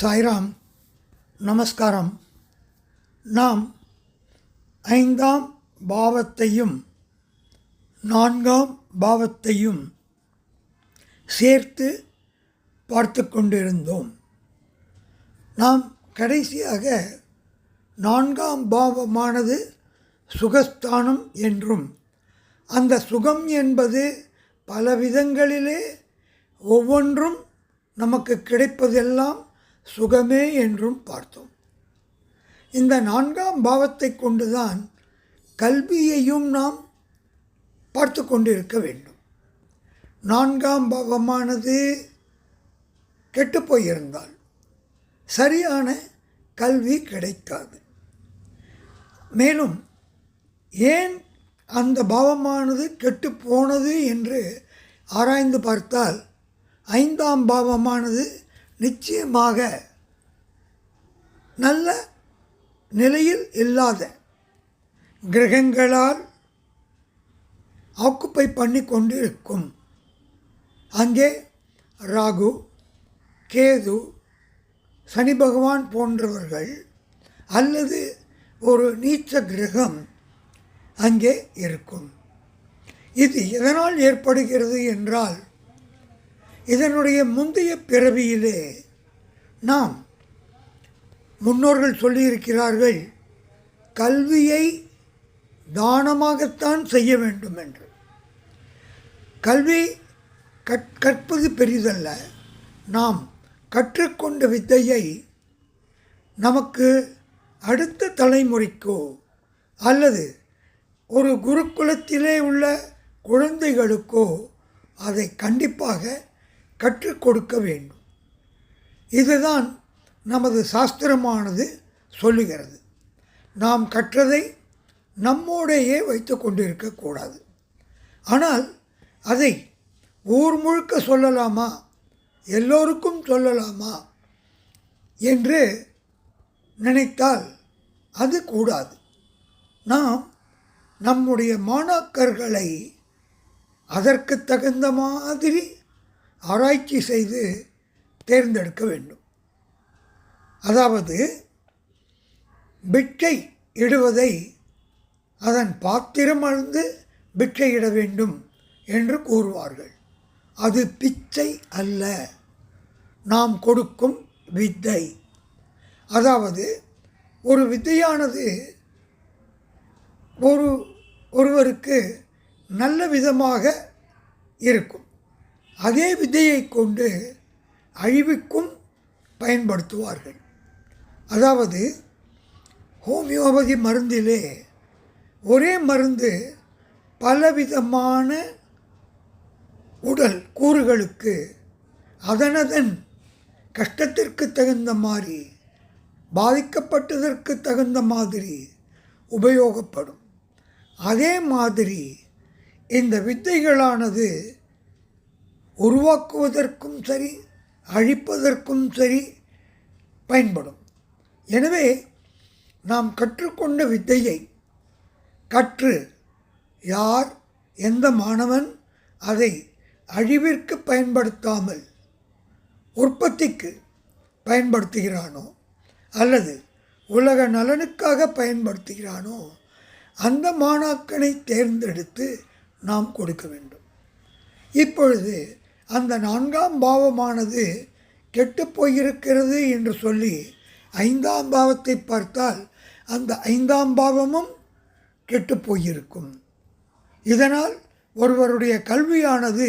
சாய்ராம் நமஸ்காரம். நாம் ஐந்தாம் பாவத்தையும் நான்காம் பாவத்தையும் சேர்த்து பார்த்து கொண்டிருந்தோம். நாம் கடைசியாக நான்காம் பாவமானது சுகஸ்தானம் என்றும் அந்த சுகம் என்பது பல விதங்களிலே ஒவ்வொன்றும் நமக்கு கிடைப்பதெல்லாம் சுகமே என்றும் பார்த்தோம். இந்த நான்காம் பாவத்தை கொண்டுதான் கல்வியையும் நாம் பார்த்து கொண்டிருக்க வேண்டும். நான்காம் பாவமானது கெட்டுப்போயிருந்தால் சரியான கல்வி கிடைக்காது. மேலும் ஏன் அந்த பாவமானது கெட்டு போனது என்று ஆராய்ந்து பார்த்தால் ஐந்தாம் பாவமானது நிச்சயமாக நல்ல நிலையில் இல்லாத கிரகங்களால் ஆக்குப்பை பண்ணி கொண்டு இருக்கும் அங்கே ராகு கேது சனி பகவான் போன்றவர்கள் அல்லது ஒரு நீச்ச கிரகம் அங்கே இருக்கும். இது எதனால் ஏற்படுகிறது என்றால் இதனுடைய முந்தைய பிறவியிலே நாம் முன்னோர்கள் சொல்லியிருக்கிறார்கள் கல்வியை தானமாகத்தான் செய்ய வேண்டும் என்று. கல்வி கற் கற்பது பெரிதல்ல. நாம் கற்றுக்கொண்ட வித்தையை நமக்கு அடுத்த தலைமுறைக்கோ அல்லது ஒரு குருகுலத்திலே உள்ள குழந்தைகளுக்கோ அதை கண்டிப்பாக கற்றுக் கொடுக்க வேண்டும். இதுதான் நமது சாஸ்திரமானது சொல்லுகிறது. நாம் கற்றதை நம்மோடையே வைத்து கொண்டிருக்கக்கூடாது ஆனால் அதை ஊர் முழுக்க சொல்லலாமா? எல்லோருக்கும் சொல்லலாமா? என்று நினைத்தால் அது கூடாது. நாம் நம்முடைய மாணாக்கர்களை அதற்கு தகுந்த மாதிரி ஆராய்ச்சி செய்து தேர்ந்தெடுக்க வேண்டும். அதாவது பிட்சை இடுவதை அதன் பாத்திரம் அழுந்து பிட்சை இட வேண்டும் என்று கூறுவார்கள். அது பிச்சை அல்ல. நாம் கொடுக்கும் வித்தை. அதாவது ஒரு வித்தையானது ஒரு ஒருவருக்கு நல்ல விதமாக இருக்கும். அதே விதையை கொண்டு அழிவுக்கும் பயன்படுத்துவார்கள். அதாவது ஹோமியோபதி மருந்திலே ஒரே மருந்து பலவிதமான உடல் கூறுகளுக்கு அதனதன் கஷ்டத்திற்கு தகுந்த மாதிரி பாதிக்கப்பட்டதற்கு தகுந்த மாதிரி உபயோகப்படும். அதே மாதிரி இந்த வித்தைகளானது உருவாக்குவதற்கும் சரி அழிப்பதற்கும் சரி பயன்படும். எனவே நாம் கற்றுக்கொண்ட வித்தையை கற்று யார் எந்த மாணவன் அதை அழிவிற்கு பயன்படுத்தாமல் உற்பத்திக்கு பயன்படுத்துகிறானோ அல்லது உலக நலனுக்காக பயன்படுத்துகிறானோ அந்த மாணாக்கனை தேர்ந்தெடுத்து நாம் கொடுக்க வேண்டும். இப்பொழுது அந்த நான்காம் பாவமானது கெட்டு போயிருக்கிறது என்று சொல்லி ஐந்தாம் பாவத்தை பார்த்தால் அந்த ஐந்தாம் பாவமும் கெட்டுப்போயிருக்கும் இதனால் ஒருவருடைய கல்வியானது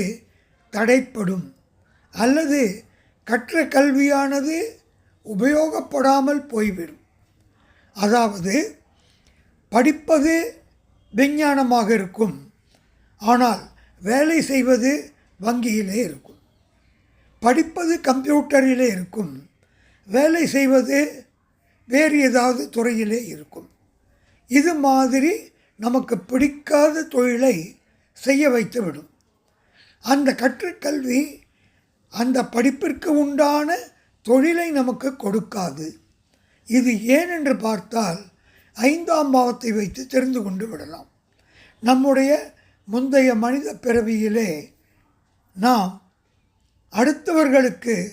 தடைப்படும். அல்லது கற்ற கல்வியானது உபயோகப்படாமல் போய்விடும். அதாவது படிப்பது விஞ்ஞானமாக இருக்கும். ஆனால் வேலை செய்வது வங்கியிலே இருக்கும். படிப்பது கம்ப்யூட்டரிலே இருக்கும். வேலை செய்வது வேறு ஏதாவது துறையிலே இருக்கும். இது மாதிரி நமக்கு பிடிக்காத தொழிலை செய்ய வைத்துவிடும். அந்த கற்றுக்கல்வி அந்த படிப்பிற்கு உண்டான தொழிலை நமக்கு கொடுக்காது. இது ஏன் என்று பார்த்தால் ஐந்தாம் பாவத்தை வைத்து தெரிந்து கொண்டு விடலாம். நம்முடைய முந்தைய மனித பிறவியிலே நாம் அடுத்தவர்களுக்கு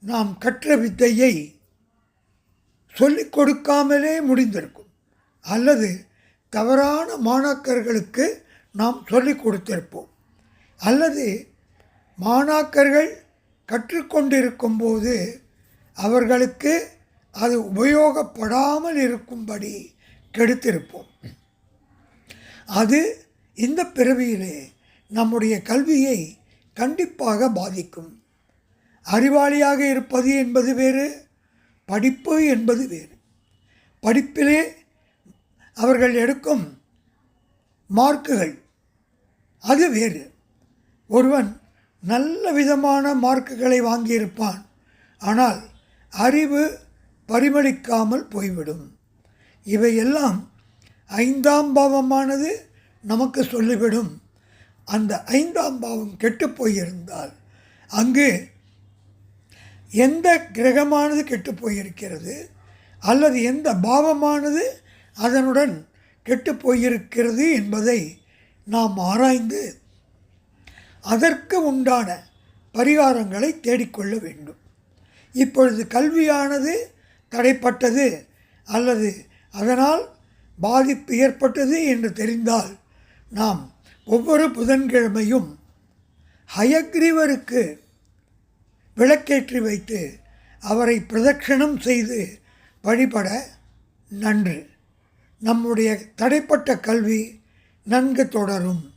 நாம் கற்ற வித்தையை சொல்லிக் கொடுக்காமலே முடிந்திருக்கும். அல்லது தவறான மாணாக்கர்களுக்கு நாம் சொல்லிக் கொடுத்திருப்போம். அல்லது மாணாக்கர்கள் கற்றுக்கொண்டிருக்கும் போது அவர்களுக்கு அது உபயோகப்படாமல் இருக்கும்படி கெடுத்திருப்போம். அது இந்த பிறவியிலே நம்முடைய கல்வியை கண்டிப்பாக பாதிக்கும். அறிவாளியாக இருப்பது என்பது வேறு படிப்பு என்பது வேறு. படிப்பிலே அவர்கள் எடுக்கும் மார்க்குகள் அது வேறு. ஒருவன் நல்ல விதமான மார்க்குகளை வாங்கியிருப்பான் ஆனால் அறிவு பரிமளிக்காமல் போய்விடும். இவையெல்லாம் ஐந்தாம் பாவமானது நமக்கு சொல்லிவிடும். அந்த ஐந்தாம் பாவம் கெட்டுப்போயிருந்தால் அங்கு எந்த கிரகமானது கெட்டுப்போயிருக்கிறது அல்லது எந்த பாவமானது அதனுடன் கெட்டு போயிருக்கிறது என்பதை நாம் ஆராய்ந்து அதற்கு உண்டான பரிகாரங்களை தேடிக்கொள்ள வேண்டும். இப்பொழுது கல்வியானது தடைப்பட்டது அல்லது அதனால் பாதிப்பு ஏற்பட்டது என்று தெரிந்தால் நாம் ஒவ்வொரு புதன்கிழமையும் ஹயக்ரீவருக்கு விளக்கேற்றி வைத்து அவரை பிரதட்சணம் செய்து வழிபட நன்று. நம்முடைய தடைப்பட்ட கல்வி நன்கு தொடரும்.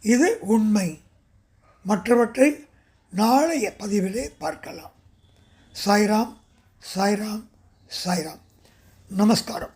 இது உண்மை. மற்றவற்றை நாளைய பதிவிலே பார்க்கலாம். சாய்ராம் சாய்ராம் சாய்ராம். நமஸ்காரம்.